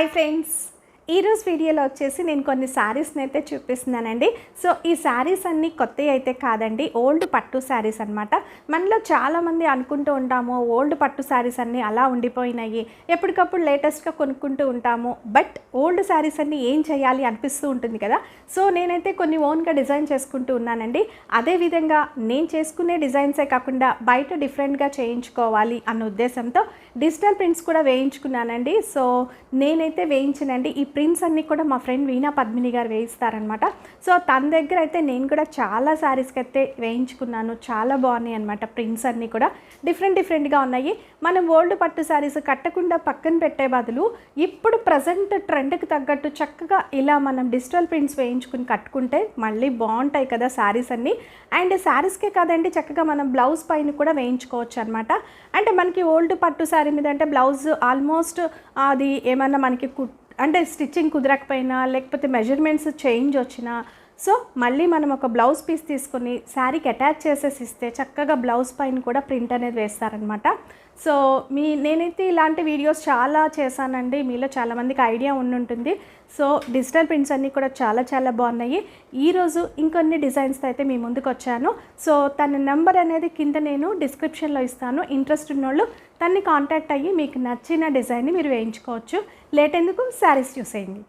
Bye friends. ఈరోజు వీడియోలో వచ్చేసి నేను కొన్ని శారీస్ని అయితే చూపిస్తున్నానండి. సో ఈ శారీస్ అన్నీ కొత్తవి అయితే కాదండి. ఓల్డ్ పట్టు శారీస్ అనమాట మనలో చాలామంది అనుకుంటూ ఉంటాము ఓల్డ్ పట్టు శారీస్ అన్నీ అలా ఉండిపోయినాయి. ఎప్పటికప్పుడు లేటెస్ట్గా కొనుక్కుంటూ ఉంటాము. బట్ ఓల్డ్ శారీస్ అన్నీ ఏం చేయాలి అనిపిస్తూ ఉంటుంది కదా? సో నేనైతే కొన్ని ఓన్గా డిజైన్ చేసుకుంటూ ఉన్నానండి. అదేవిధంగా నేను చేసుకునే డిజైన్సే కాకుండా బయట డిఫరెంట్గా చేయించుకోవాలి అన్న ఉద్దేశంతో డిజిటల్ ప్రింట్స్ కూడా వేయించుకున్నానండి. సో నేనైతే వేయించనండి ఈ ప్రింట్స్ అన్నీ కూడా మా ఫ్రెండ్ వీణా పద్మిని గారు వేయిస్తారనమాట సో తన దగ్గర అయితే నేను కూడా చాలా శారీస్కి అయితే వేయించుకున్నాను. చాలా బాగున్నాయి అనమాట ప్రింట్స్ అన్నీ కూడా. డిఫరెంట్ డిఫరెంట్గా ఉన్నాయి. మనం ఓల్డ్ పట్టు శారీస్ కట్టకుండా పక్కన పెట్టే బదులు ఇప్పుడు ప్రజెంట్ ట్రెండ్కి తగ్గట్టు చక్కగా ఇలా మనం డిజిటల్ ప్రింట్స్ వేయించుకుని కట్టుకుంటే మళ్ళీ బాగుంటాయి కదా శారీస్ అన్నీ. అండ్ శారీస్కే కాదండి చక్కగా మనం బ్లౌజ్ పైన కూడా వేయించుకోవచ్చు అనమాట అంటే మనకి ఓల్డ్ పట్టు శారీ మీద అంటే బ్లౌజ్ ఆల్మోస్ట్ అది ఏమన్నా మనకి కుట్ అంటే స్టిచ్చింగ్ కుదరకపోయినా లేకపోతే మెజర్మెంట్స్ చేంజ్ వచ్చినా సో మళ్ళీ మనం ఒక బ్లౌజ్ పీస్ తీసుకొని శారీకి అటాచ్ చేసేసి ఇస్తే చక్కగా బ్లౌజ్ పైన కూడా ప్రింట్ అనేది వేస్తారనమాట. సో మీ నేనైతే ఇలాంటి వీడియోస్ చాలా చేశానండి. మీలో చాలామందికి ఐడియా ఉండుంటుంది. సో డిజిటల్ ప్రింట్స్ అన్నీ కూడా చాలా చాలా బాగున్నాయి. ఈరోజు ఇంకొన్ని డిజైన్స్తో అయితే మీ ముందుకు వచ్చాను. సో తన నెంబర్ అనేది కింద నేను డిస్క్రిప్షన్లో ఇస్తాను. ఇంట్రెస్ట్ ఉన్నోళ్ళు తన్ని కాంటాక్ట్ అయ్యి మీకు నచ్చిన డిజైన్ని మీరు వేయించుకోవచ్చు. లేట్ ఎందుకు? శారీస్ చూసేయండి.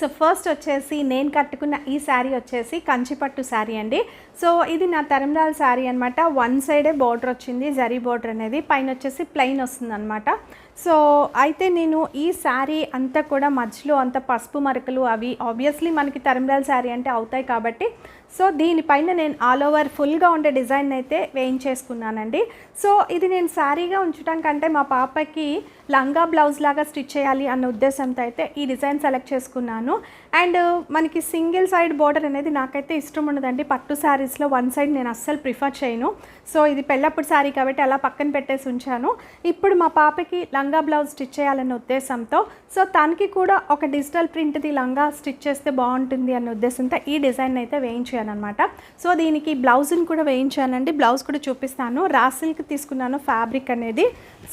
సో ఫస్ట్ వచ్చేసి నేను కట్టుకున్న ఈ శారీ వచ్చేసి కంచిపట్టు శారీ అండి. సో ఇది నా తరంరాల శారీ అనమాట వన్ సైడే బార్డర్ వచ్చింది జరీ బార్డర్ అనేది. పైన వచ్చేసి ప్లెయిన్ వస్తుంది అనమాట సో అయితే నేను ఈ శారీ అంతా కూడా మధ్యలో అంత పసుపు మరకలు అవి ఆబ్వియస్లీ మనకి తరంరాల శారీ అంటే అవుతాయి కాబట్టి సో దీనిపైన నేను ఆల్ ఓవర్ ఫుల్గా ఉండే డిజైన్ అయితే వేయించేసుకున్నానండి. సో ఇది నేను శారీగా ఉంచడం కంటే మా పాపకి లంగా బ్లౌజ్ లాగా స్టిచ్ చేయాలి అన్న ఉద్దేశంతో అయితే ఈ డిజైన్ సెలెక్ట్ చేసుకున్నాను. అండ్ మనకి సింగిల్ సైడ్ బార్డర్ అనేది నాకైతే ఇష్టం ఉండదండి. పట్టు శారీస్లో వన్ సైడ్ నేను అస్సలు ప్రిఫర్ చేయను. సో ఇది పెళ్ళప్పుడు శారీ కాబట్టి అలా పక్కన పెట్టేసి ఉంచాను. ఇప్పుడు మా పాపకి లంగా బ్లౌజ్ స్టిచ్ చేయాలన్న ఉద్దేశంతో సో తనకి కూడా ఒక డిజిటల్ ప్రింట్ది లంగా స్టిచ్ చేస్తే బాగుంటుంది అనే ఉద్దేశంతో ఈ డిజైన్ అయితే వేయించాను అనమాట సో దీనికి బ్లౌజ్ని కూడా వేయించానండి. బ్లౌజ్ కూడా చూపిస్తాను. రా సిల్క్ తీసుకున్నాను ఫ్యాబ్రిక్ అనేది.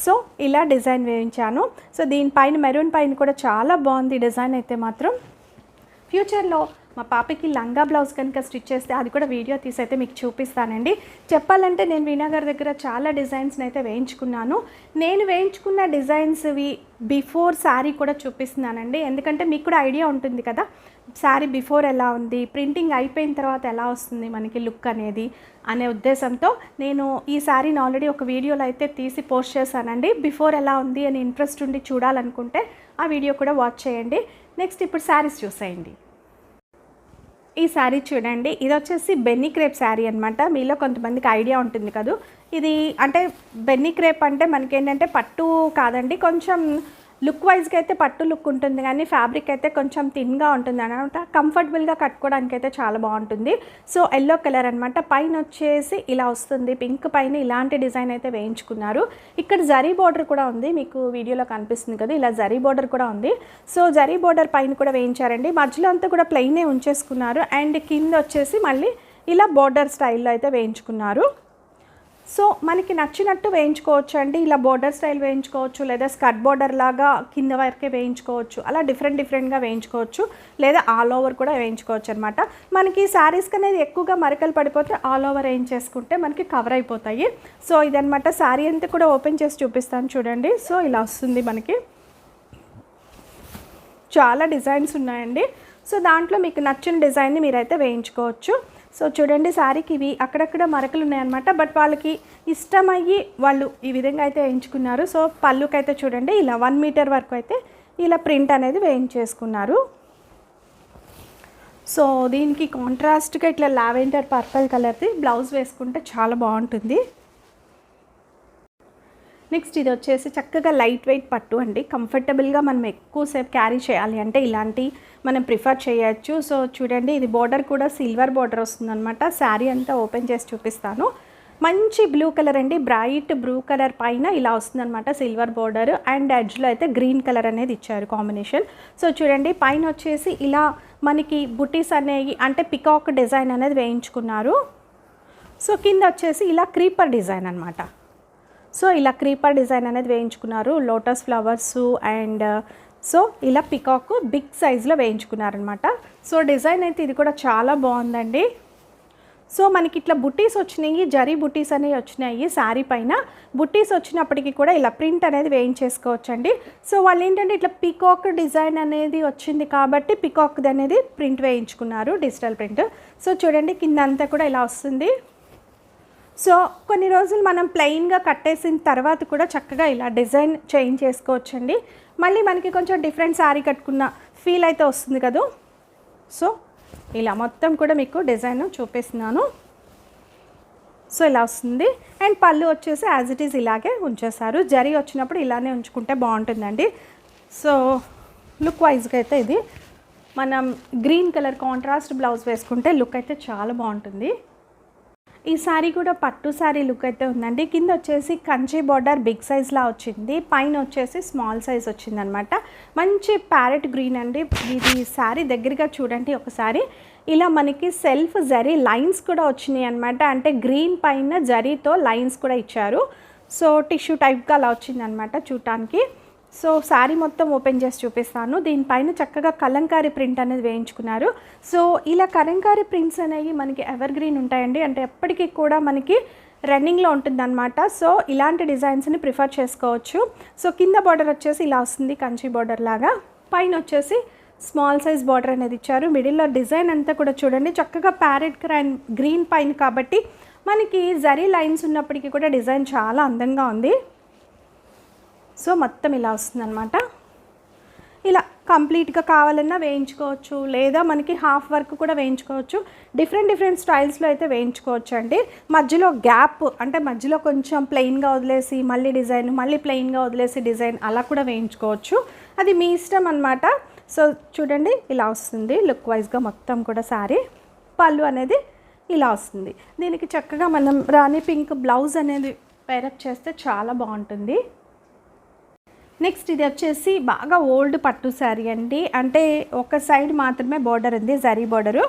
సో ఇలా డిజైన్ వేయించాను. సో దీనిపైన మెరూన్ పైన కూడా చాలా బాగుంది డిజైన్ అయితే మాత్రం. ఫ్యూచర్లో మా పాపకి లంగా బ్లౌజ్ కనుక స్టిచ్ చేస్తే అది కూడా వీడియో తీసి అయితే మీకు చూపిస్తానండి. చెప్పాలంటే నేను వీణా దగ్గర చాలా డిజైన్స్ని అయితే వేయించుకున్నాను. నేను వేయించుకున్న డిజైన్స్వి బిఫోర్ శారీ కూడా చూపిస్తున్నానండి. ఎందుకంటే మీకు కూడా ఐడియా ఉంటుంది కదా శారీ బిఫోర్ ఎలా ఉంది ప్రింటింగ్ అయిపోయిన తర్వాత ఎలా వస్తుంది మనకి లుక్ అనేది అనే ఉద్దేశంతో నేను ఈ శారీని ఆల్రెడీ ఒక వీడియోలో అయితే తీసి పోస్ట్ చేశానండి. బిఫోర్ ఎలా ఉంది అని ఇంట్రెస్ట్ ఉండి చూడాలనుకుంటే ఆ వీడియో కూడా వాచ్ చేయండి. నెక్స్ట్ ఇప్పుడు శారీస్ చూసేయండి. ఈ శారీ చూడండి. ఇది వచ్చేసి బెన్నీ క్రేప్ శారీ అనమాట మీలో కొంతమందికి ఐడియా ఉంటుంది కదా. ఇది అంటే బెన్నీ క్రేప్ అంటే మనకేంటంటే పట్టు కాదండి. కొంచెం లుక్ వైజ్గా అయితే పట్టు లుక్ ఉంటుంది కానీ ఫ్యాబ్రిక్ అయితే కొంచెం థిన్గా ఉంటుంది. అనమాట కంఫర్టబుల్గా కట్టుకోవడానికి అయితే చాలా బాగుంటుంది. సో ఎల్లో కలర్ అనమాట పైన వచ్చేసి ఇలా వస్తుంది. పింక్ పైన ఇలాంటి డిజైన్ అయితే వేయించుకున్నారు. ఇక్కడ జరీ బార్డర్ కూడా ఉంది. మీకు వీడియోలో కనిపిస్తుంది కదా ఇలా జరీ బార్డర్ కూడా ఉంది. సో జరీ బార్డర్ పైన కూడా వేయించారండి. మధ్యలో అంతా కూడా ప్లెయినే ఉంచేసుకున్నారు. అండ్ కింద వచ్చేసి మళ్ళీ ఇలా బార్డర్ స్టైల్లో అయితే వేయించుకున్నారు. సో మనకి నచ్చినట్టు వేయించుకోవచ్చు అండి ఇలా బోర్డర్ స్టైల్ వేయించుకోవచ్చు లేదా స్కర్ట్ బోర్డర్ లాగా కింద వరకే వేయించుకోవచ్చు. అలా డిఫరెంట్ డిఫరెంట్గా వేయించుకోవచ్చు. లేదా ఆల్ ఓవర్ కూడా వేయించుకోవచ్చు అనమాట మనకి శారీస్కి అనేది ఎక్కువగా మరకలు పడిపోతే ఆల్ ఓవర్ వేయించేసుకుంటే మనకి కవర్ అయిపోతాయి. సో ఇదనమాట శారీ అంతా కూడా ఓపెన్ చేసి చూపిస్తాను చూడండి. సో ఇలా వస్తుంది మనకి. చాలా డిజైన్స్ ఉన్నాయండి. సో దాంట్లో మీకు నచ్చిన డిజైన్ని మీరైతే వేయించుకోవచ్చు. సో చూడండి శారీకి ఇవి అక్కడక్కడ మరకలు ఉన్నాయన్నమాట. బట్ వాళ్ళకి ఇష్టమయ్యి వాళ్ళు ఈ విధంగా అయితే వేయించుకున్నారు. సో పళ్ళుకైతే చూడండి ఇలా వన్ మీటర్ వరకు అయితే ఇలా ప్రింట్ అనేది వేయించేసుకున్నారు. సో దీనికి కాంట్రాస్ట్గా ఇట్లా లావెండర్ పర్పల్ కలర్ది బ్లౌజ్ వేసుకుంటే చాలా బాగుంటుంది. నెక్స్ట్ ఇది వచ్చేసి చక్కగా లైట్ వెయిట్ పట్టు అండి. కంఫర్టబుల్గా మనం ఎక్కువసేపు క్యారీ చేయాలి అంటే ఇలాంటి మనం ప్రిఫర్ చేయొచ్చు. సో చూడండి ఇది బార్డర్ కూడా సిల్వర్ బార్డర్ వస్తుందన్నమాట. శారీ అంతా ఓపెన్ చేసి చూపిస్తాను. మంచి బ్లూ కలర్ అండి. బ్రైట్ బ్లూ కలర్ పైన ఇలా వస్తుందన్నమాట సిల్వర్ బార్డర్. అండ్ ఎడ్జ్లో అయితే గ్రీన్ కలర్ అనేది ఇచ్చారు కాంబినేషన్. సో చూడండి పైన వచ్చేసి ఇలా మనకి బుటీస్ అనేవి అంటే పికాక్ డిజైన్ అనేది వేయించుకున్నారు. సో కింద వచ్చేసి ఇలా క్రీపర్ డిజైన్ అనమాట సో ఇలా క్రీపర్ డిజైన్ అనేది వేయించుకున్నారు lotus flowers and uh, so ఇలా పికాక్ బిగ్ సైజులో వేయించుకున్నారనమాట. సో డిజైన్ అయితే ఇది కూడా చాలా బాగుందండి. సో మనకి ఇట్లా బుట్టీస్ వచ్చినాయి జరీ బుట్టీస్ అనేవి వచ్చినాయి శారీ పైన. బుట్టీస్ వచ్చినప్పటికీ కూడా ఇలా ప్రింట్ అనేది వేయించేసుకోవచ్చండి. సో వాళ్ళు ఏంటంటే ఇట్లా పికాక్ డిజైన్ అనేది వచ్చింది కాబట్టి పికాక్ది అనేది ప్రింట్ వేయించుకున్నారు డిజిటల్ ప్రింట్. సో చూడండి కింద అంతా కూడా ఇలా వస్తుంది. సో కొన్ని రోజులు మనం ప్లెయిన్గా కట్టేసిన తర్వాత కూడా చక్కగా ఇలా డిజైన్ చేంజ్ చేసుకోవచ్చండి. మళ్ళీ మనకి కొంచెం డిఫరెంట్ శారీ కట్టుకున్న ఫీల్ అయితే వస్తుంది కదా? సో ఇలా మొత్తం కూడా మీకు డిజైన్ చూపిస్తున్నాను. సో ఇలా వస్తుంది. అండ్ పళ్ళు వచ్చేసి యాజ్ ఇట్ ఈజ్ ఇలాగే ఉంచేశారు. జరి వచ్చినప్పుడు ఇలానే ఉంచుకుంటే బాగుంటుందండి. సో లుక్ వైజ్గా అయితే ఇది. మనం గ్రీన్ కలర్ కాంట్రాస్ట్ బ్లౌజ్ వేసుకుంటే లుక్ అయితే చాలా బాగుంటుంది. ఈ శారీ కూడా పట్టు శారీ లుక్ అయితే ఉందండి. కింద వచ్చేసి కంచి బార్డర్ బిగ్ సైజ్లా వచ్చింది. పైన వచ్చేసి స్మాల్ సైజ్ వచ్చిందనమాట. మంచి ప్యారెట్ గ్రీన్ అండి. ఇది శారీ దగ్గరగా చూడండి ఒకసారి. ఇలా మనకి సెల్ఫ్ జరీ లైన్స్ కూడా వచ్చినాయి అనమాట అంటే గ్రీన్ పైన జరీతో లైన్స్ కూడా ఇచ్చారు. సో టిష్యూ టైప్గా అలా వచ్చిందనమాట చూడటానికి. సో శారీ మొత్తం ఓపెన్ చేసి చూపిస్తాను. దీనిపైన చక్కగా కలంకారీ ప్రింట్ అనేది వేయించుకున్నారు. సో ఇలా కలంకారీ ప్రింట్స్ అనేవి మనకి ఎవర్ గ్రీన్ ఉంటాయండి. అంటే ఎప్పటికీ కూడా మనకి రన్నింగ్లో ఉంటుందన్నమాట. సో ఇలాంటి డిజైన్స్ని ప్రిఫర్ చేసుకోవచ్చు. సో కింద బార్డర్ వచ్చేసి ఇలా వస్తుంది కంచి బార్డర్ లాగా. పైన వచ్చేసి స్మాల్ సైజ్ బార్డర్ అనేది ఇచ్చారు. మిడిల్లో డిజైన్ అంతా కూడా చూడండి. చక్కగా ప్యారెట్ క్రైన్ గ్రీన్ పైన కాబట్టి మనకి జరీ లైన్స్ ఉన్నప్పటికీ కూడా డిజైన్ చాలా అందంగా ఉంది. సో మొత్తం ఇలా వస్తుందన్నమాట. ఇలా కంప్లీట్గా కావాలన్నా వేయించుకోవచ్చు లేదా మనకి హాఫ్ వర్క్ కూడా వేయించుకోవచ్చు. డిఫరెంట్ డిఫరెంట్ స్టైల్స్లో అయితే వేయించుకోవచ్చు అండి మధ్యలో గ్యాప్ అంటే మధ్యలో కొంచెం ప్లెయిన్గా వదిలేసి మళ్ళీ డిజైన్ మళ్ళీ ప్లెయిన్గా వదిలేసి డిజైన్ అలా కూడా వేయించుకోవచ్చు. అది మీ ఇష్టం అనమాట సో చూడండి ఇలా వస్తుంది. లుక్ వైజ్గా మొత్తం కూడా సారీ పళ్ళు అనేది ఇలా వస్తుంది. దీనికి చక్కగా మనం రాణి పింక్ బ్లౌజ్ అనేది పేరప్ చేస్తే చాలా బాగుంటుంది. నెక్స్ట్ ఇది వచ్చేసి బాగా ఓల్డ్ పట్టు శారీ అండి. అంటే ఒక సైడ్ మాత్రమే బార్డర్ ఉంది జరీ బార్డరు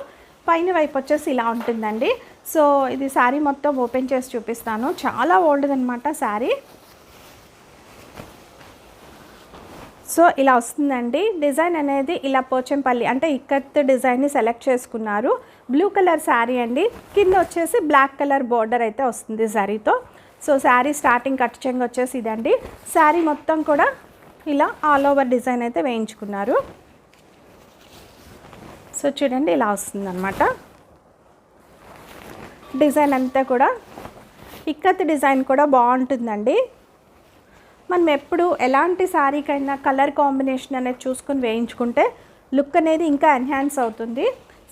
పైన వైపు వచ్చేసి ఇలా ఉంటుందండి. సో ఇది శారీ మొత్తం ఓపెన్ చేసి చూపిస్తాను. చాలా ఓల్డ్ అనమాట శారీ. సో ఇలా వస్తుందండి. డిజైన్ అనేది ఇలా పోచంపల్లి అంటే ఇక్కత్ డిజైన్ని సెలెక్ట్ చేసుకున్నారు. బ్లూ కలర్ శారీ అండి. కింద వచ్చేసి బ్లాక్ కలర్ బార్డర్ అయితే వస్తుంది శారీతో. సో శారీ స్టార్టింగ్ కట్ చెంగ్ వచ్చేసి ఇదండి. శారీ మొత్తం కూడా ఇలా ఆల్ ఓవర్ డిజైన్ అయితే వేయించుకున్నారు. సో చూడండి ఇలా వస్తుందన్నమాట. డిజైన్ అంతా కూడా ఇక్కత్ డిజైన్ కూడా బాగుంటుందండి. మనం ఎప్పుడు ఎలాంటి శారీకైనా కలర్ కాంబినేషన్ అనేది చూసుకొని వేయించుకుంటే లుక్ అనేది ఇంకా ఎన్హాన్స్ అవుతుంది.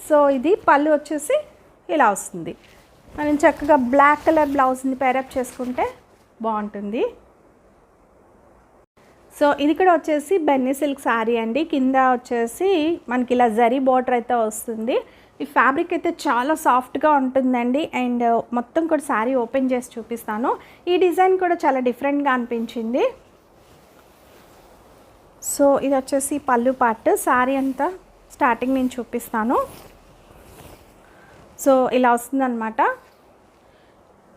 సో ఇది పళ్ళు వచ్చేసి ఇలా వస్తుంది. మనం చక్కగా బ్లాక్ కలర్ బ్లౌజ్ని పేరప్ చేసుకుంటే బాగుంటుంది. సో ఇది కూడా వచ్చేసి బెన్నీ సిల్క్ శారీ అండి. కింద వచ్చేసి మనకి ఇలా జరీ బార్డర్ అయితే వస్తుంది. ఈ ఫ్యాబ్రిక్ అయితే చాలా సాఫ్ట్గా ఉంటుందండి. అండ్ మొత్తం కూడా శారీ ఓపెన్ చేసి చూపిస్తాను. ఈ డిజైన్ కూడా చాలా డిఫరెంట్గా అనిపించింది. సో ఇది వచ్చేసి పళ్ళు పార్ట్ శారీ అంతా స్టార్టింగ్ నేను చూపిస్తాను. సో ఇలా వస్తుందన్నమాట.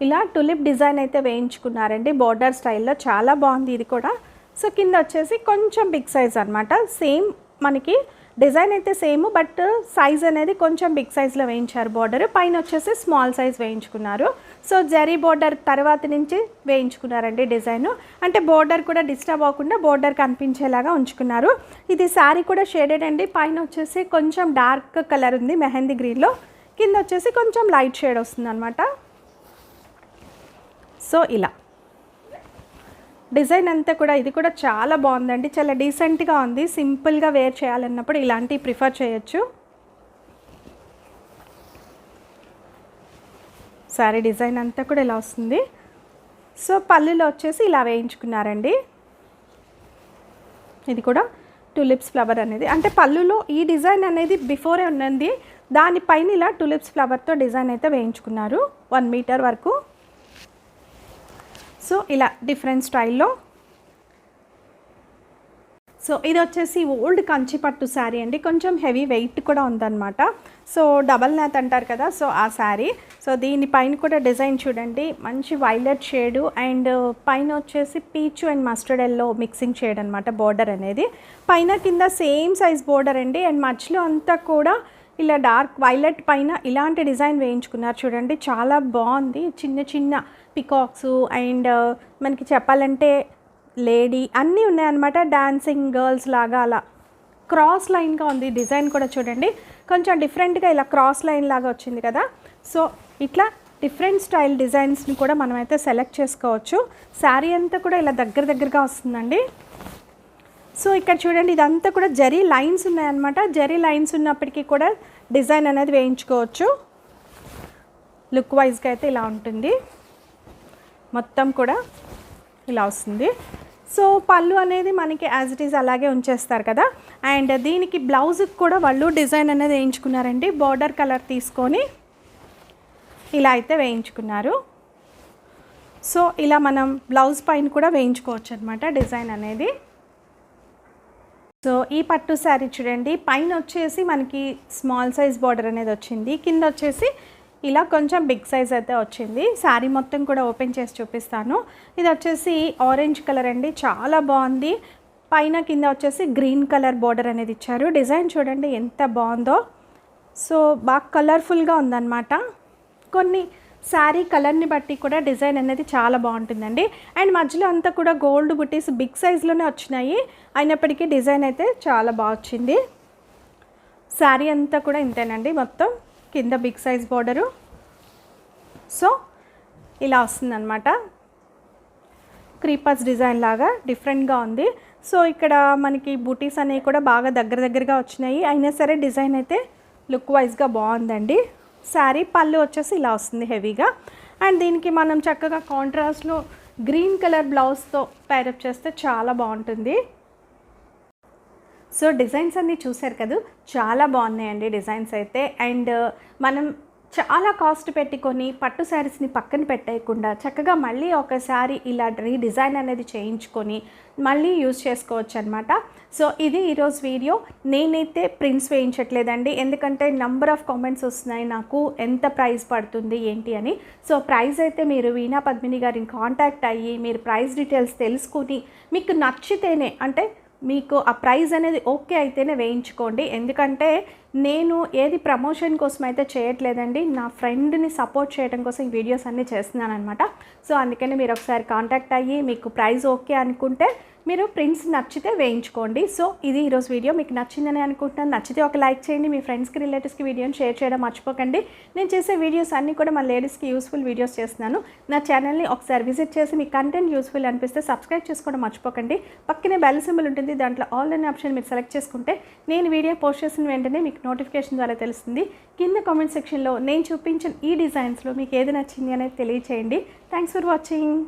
ఇలా టులిప్ డిజైన్ అయితే వేయించుకున్నారండి. బోర్డర్ స్టైల్లో చాలా బాగుంది ఇది కూడా. సో కింద వచ్చేసి కొంచెం బిగ్ సైజ్ అనమాట సేమ్ మనకి డిజైన్ అయితే సేమ్ బట్ సైజ్ అనేది కొంచెం బిగ్ సైజ్లో వేయించారు బోర్డర్ పైన వచ్చేసి స్మాల్ సైజ్ వేయించుకున్నారు. సో జరీ బోర్డర్ తర్వాత నుంచి వేయించుకున్నారండి డిజైన్ అంటే బోర్డర్ కూడా డిస్టర్బ్ అవ్వకుండా బోర్డర్ కనిపించేలాగా ఉంచుకున్నారు. ఇది శారీ కూడా షేడెడ్ అండి. పైన వచ్చేసి కొంచెం డార్క్ కలర్ ఉంది మెహందీ గ్రీన్లో కింద వచ్చేసి కొంచెం లైట్ షేడ్ వస్తుంది అనమాట సో ఇలా. డిజైన్ అంతా కూడా ఇది కూడా చాలా బాగుందండి. చాలా డీసెంట్గా ఉంది. సింపుల్గా వేర్ చేయాలన్నప్పుడు ఇలాంటివి ప్రిఫర్ చేయొచ్చు. సారీ డిజైన్ అంతా కూడా ఇలా వస్తుంది. సో పళ్ళులో వచ్చేసి ఇలా వేయించుకున్నారండి. ఇది కూడా టులిప్స్ ఫ్లవర్ అనేది. అంటే పళ్ళులో ఈ డిజైన్ అనేది బిఫోరే ఉన్నది దానిపైన ఇలా టులిప్స్ ఫ్లవర్తో డిజైన్ అయితే వేయించుకున్నారు. వన్ మీటర్ వరకు. సో ఇలా డిఫరెంట్ స్టైల్లో సో ఇది వచ్చేసి ఓల్డ్ కంచిపట్టు శారీ అండి. కొంచెం హెవీ వెయిట్ కూడా ఉందన్నమాట. సో డబల్ నాత్ అంటారు కదా సో ఆ శారీ. సో దీనిపైన కూడా డిజైన్ చూడండి. మంచి వైలెట్ షేడు అండ్ పైన వచ్చేసి peach and mustard yellow mixing shade అనమాట బోర్డర్ అనేది. పైన కింద సేమ్ సైజ్ బోర్డర్ అండి. అండ్ మధ్యలో అంతా కూడా ఇలా డార్క్ వైలెట్ పైన ఇలాంటి డిజైన్ వేయించుకున్నారు చూడండి. చాలా బాగుంది. చిన్న చిన్న పికాక్స్ అండ్ మనకి చెప్పాలంటే లేడీ అన్నీ ఉన్నాయన్నమాట. డాన్సింగ్ గర్ల్స్ లాగా అలా. క్రాస్ లైన్గా ఉంది. డిజైన్ కూడా చూడండి. కొంచెం డిఫరెంట్గా ఇలా క్రాస్ లైన్ లాగా వచ్చింది కదా. సో ఇట్లా డిఫరెంట్ స్టైల్ డిజైన్స్ని కూడా మనమైతే సెలెక్ట్ చేసుకోవచ్చు. శారీ అంతా కూడా ఇలా దగ్గర దగ్గరగా వస్తుందండి. సో ఇక్కడ చూడండి ఇదంతా కూడా జరీ లైన్స్ ఉన్నాయన్నమాట. జరీ లైన్స్ ఉన్నప్పటికీ కూడా డిజైన్ అనేది వేయించుకోవచ్చు. లుక్ వైజ్గా అయితే ఇలా ఉంటుంది. మొత్తం కూడా ఇలా వస్తుంది. సో పళ్ళు అనేది మనకి యాజ్ ఇట్ ఈజ్ అలాగే ఉంచేస్తారు కదా. అండ్ దీనికి బ్లౌజ్కి కూడా వాళ్ళు డిజైన్ అనేది వేయించుకున్నారండి. బార్డర్ కలర్ తీసుకొని ఇలా అయితే వేయించుకున్నారు. సో ఇలా మనం బ్లౌజ్ పైన కూడా వేయించుకోవచ్చు అనమాట డిజైన్ అనేది. సో ఈ పట్టు శారీ చూడండి. పైన వచ్చేసి మనకి స్మాల్ సైజ్ బార్డర్ అనేది వచ్చింది. కింద వచ్చేసి ఇలా కొంచెం బిగ్ సైజ్ అయితే వచ్చింది. శారీ మొత్తం కూడా ఓపెన్ చేసి చూపిస్తాను. ఇది వచ్చేసి ఆరెంజ్ కలర్ అండి. చాలా బాగుంది. పైన కింద వచ్చేసి గ్రీన్ కలర్ బార్డర్ అనేది ఇచ్చారు. డిజైన్ చూడండి ఎంత బాగుందో. సో బాగా కలర్ఫుల్గా ఉందన్నమాట. కొన్ని శారీ కలర్ని బట్టి కూడా డిజైన్ అనేది చాలా బాగుంటుందండి. అండ్ మధ్యలో అంతా కూడా గోల్డ్ బుటీస్ బిగ్ సైజ్లోనే వచ్చినాయి. అయినప్పటికీ డిజైన్ అయితే చాలా బాగా వచ్చింది. శారీ అంతా కూడా ఇంతేనండి మొత్తం. కింద బిగ్ సైజ్ బార్డరు సో ఇలా వస్తుందన్నమాట. క్రీపర్స్ డిజైన్ లాగా డిఫరెంట్గా ఉంది. సో ఇక్కడ మనకి బూటీస్ అనేవి కూడా బాగా దగ్గర దగ్గరగా వచ్చినాయి. అయినా సరే డిజైన్ అయితే లుక్ వైజ్గా బాగుందండి. శారీ పళ్ళు వచ్చేసి ఇలా వస్తుంది హెవీగా అండ్ దీనికి మనం చక్కగా కాంట్రాస్ట్లో గ్రీన్ కలర్ బ్లౌజ్తో పైరప్ చేస్తే చాలా బాగుంటుంది. సో డిజైన్స్ అన్నీ చూశారు కదా? చాలా బాగున్నాయండి డిజైన్స్ అయితే. అండ్ మనం చాలా కాస్ట్ పెట్టుకొని పట్టు శారీస్ని పక్కన పెట్టేయకుండా చక్కగా మళ్ళీ ఒకసారి ఇలా రీడిజైన్ అనేది చేయించుకొని మళ్ళీ యూజ్ చేసుకోవచ్చు అనమాట సో ఇది ఈరోజు వీడియో. నేనైతే ప్రింట్స్ వేయించట్లేదండి. ఎందుకంటే నంబర్ ఆఫ్ కామెంట్స్ వస్తున్నాయి. నాకు ఎంత ప్రైస్ పడుతుంది ఏంటి అని. సో ప్రైస్ అయితే మీరు వీణా పద్మిని గారిని కాంటాక్ట్ అయ్యి మీరు ప్రైస్ డీటెయిల్స్ తెలుసుకుని మీకు నచ్చితేనే అంటే మీకు ఆ ప్రైస్ అనేది ఓకే అయితేనే వేయించుకోండి. ఎందుకంటే నేను ఏది ప్రమోషన్ కోసం అయితే చేయట్లేదండి. నా ఫ్రెండ్ని సపోర్ట్ చేయడం కోసం ఈ వీడియోస్ అన్నీ చేస్తున్నాను అనమాట సో అందుకని మీరు ఒకసారి కాంటాక్ట్ అయ్యి మీకు ప్రైస్ ఓకే అనుకుంటే మీరు ప్రింట్స్ నచ్చితే వేయించుకోండి. సో ఇది ఈరోజు వీడియో. మీకు నచ్చిందని అనుకుంటున్నాను. నచ్చితే ఒక లైక్ చేయండి. మీ ఫ్రెండ్స్కి రిలేటివ్స్కి వీడియోని షేర్ చేయడం మర్చిపోకండి. నేను చేసే వీడియోస్ అన్నీ కూడా మా లేడీస్కి యూస్ఫుల్ వీడియోస్ చేస్తున్నాను. నా ఛానల్ని ఒకసారి విజిట్ చేసి మీ కంటెంట్ యూస్ఫుల్ అనిపిస్తే సబ్స్క్రైబ్ చేసుకోవడం మర్చిపోకండి. పక్కనే బెల్ సింబల్ ఉంటుంది. దాంట్లో ఆల్ అనే ఆప్షన్ మీరు సెలెక్ట్ చేసుకుంటే నేను వీడియో పోస్ట్ చేసిన వెంటనే మీకు నోటిఫికేషన్ ద్వారా తెలుస్తుంది. కింద కామెంట్ సెక్షన్లో నేను చూపించిన ఈ డిజైన్స్లో మీకు ఏది నచ్చింది అనేది తెలియచేయండి. Thanks for watching